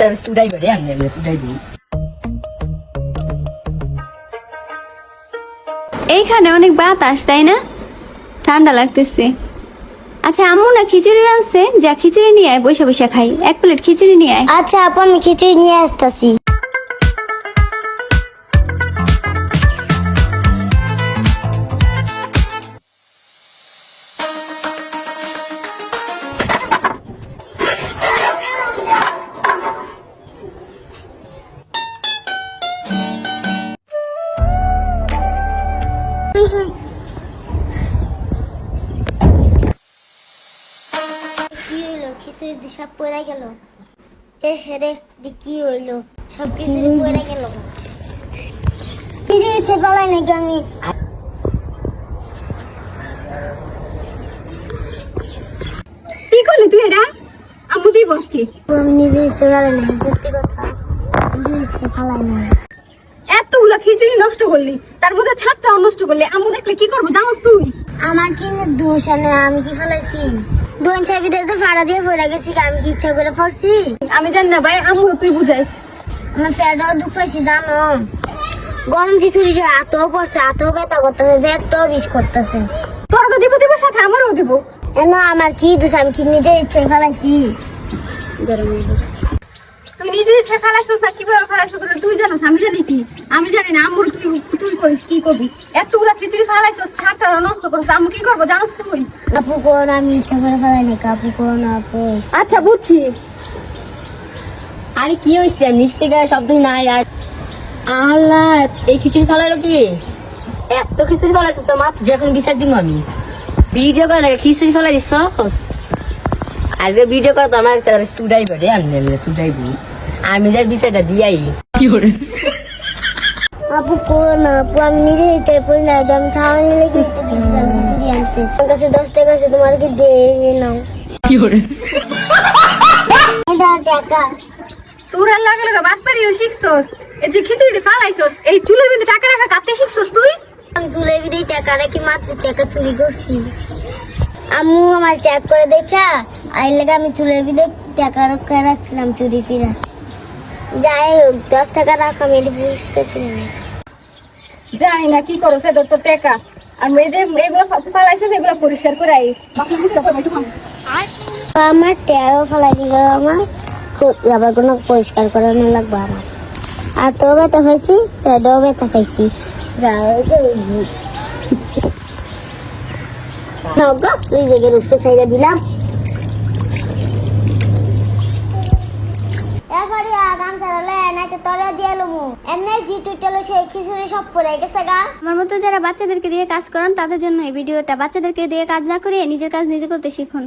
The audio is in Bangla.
তার সুডাই বেড়ে আনলে সুডাই দিই এইখানে অনেক বাতাস তাই না? ঠান্ডা লাগতেছে। আচ্ছা আম্মু না খিচুড়ি রাঁধছে? যা খিচুড়ি নিয়ে আয় বসে বসে খাই। এক প্লেট খিচুড়ি নিয়ে আয়। আচ্ছা আপু আমি খিচুড়ি নিয়ে আসতেছি। কি হইল খিচুড়ি সব পড়ে গেল এ হেরে কি হইল সব খিচুড়ি পড়ে গেল ইচ্ছে পালাই নাকি আমি কি করলি তুই এটা আম্মু তুই বসকি আমি নিজে ইচ্ছে পালাই নাই সত্যি কথা নিজে ইচ্ছে এতগুলো খিচুড়ি নষ্ট করলি? তার মধ্যে ছাদটাও নষ্ট করলি। আম্মু দেখলে কি করব জানোস তুই? আমার কি দোষ আনে আমি কি ফেলাইছি? দোন চাবি দিয়ে তো ফাড়া দিয়ে পড়ে গেছি আমি কি ইচ্ছা করে পড়ছি আমি জানি না ভাই আম্মু তুই বুঝাইস আমার ফ্যাটও দুঃখ পাইছি জানো? গরম খিচুড়ি এত পড়ছে এত ব্যথা করতেছে পেটটাও বিষ করতেছে। তোর তো দিব দিব সাথে আমারও দিব। এন আমার কি দোষ আমি কি নিজে ইচ্ছে ফেলাইছি? তুই নিজে ইচ্ছা ফেলাইছিস না কীভাবে ফেলাইছিস তুই জানোস আমি জানি কি। আমি জানি না তুই করিস কি করবি? এতগুলা খিচুড়ি ফেলাইছিস নষ্ট করিস আম্মু কি করব জানোস তুই? আপু কোন আমি ইচ্ছা করে ফেলাই আপু কোন আপু? আচ্ছা বুঝছি। আরে কি হয়েছে নিচ থেকে শব্দ নাই আল্লাহ এই খিচুড়ি ফেলাইলো কি? এত খিচুড়ি ফেলাইছিস তোর মাথা যখন বিচার দিব আমি। ভিডিও করে লাগে খিচুড়ি ফেলাই দিস আজকে ভিডিও করে তো আমার তার সুডাই বেড়ে আনলে সুডাই আমি যাই বিচারটা দিয়াই। আপু কোন আপু আমি নিজে ইচ্ছে করি না আমি খাওয়া নিলে কিনতে গেছিলাম খিচুড়ি আনতে। আমার কাছে দশ টাকা আছে তোমার কি দে এই নাও। দাও টাকা চুরার লাগে লাগে বাদ পারিও শিখছস। এই যে খিচুড়ি ফালাইছস এই চুলের মধ্যে টাকা রাখা কাটতে শিখছস তুই? আমি চুলে বিদেই টাকা রাখি মাত্র টাকা চুরি করছি। আম্মু আমার চেক করে দেখা আই লেগে আমি চুলের বিদে টাকা রক্ষা রাখছিলাম চুরি ফিরা যাই হোক দশ টাকা রাখ আমি এটা করে নিই। না। কি করো? সে তোর টাকা। আর এই যে এগুলো ফালাইছস এগুলো পরিষ্কার করে আইস। আমার ট্যাও ফেলাই দিল আমার। খুব আবার কোনো পরিষ্কার করানো লাগবে আমার। আর তো ব্যথা পাইছি পেটও ব্যথা পাইছি। যাও নাও গো, দুই রুখতে সাইডে দিলাম। নাকি তোরা দিয়ে লমু। এমনি জি তুই চলো সেই খিচুড়ি সব পড়ে গেছে গা। আমার মতো যারা বাচ্চাদেরকে দিয়ে কাজ করান, তাদের জন্য এই ভিডিওটা বাচ্চাদেরকে দিয়ে কাজ না করে নিজের কাজ নিজে করতে শিখুন।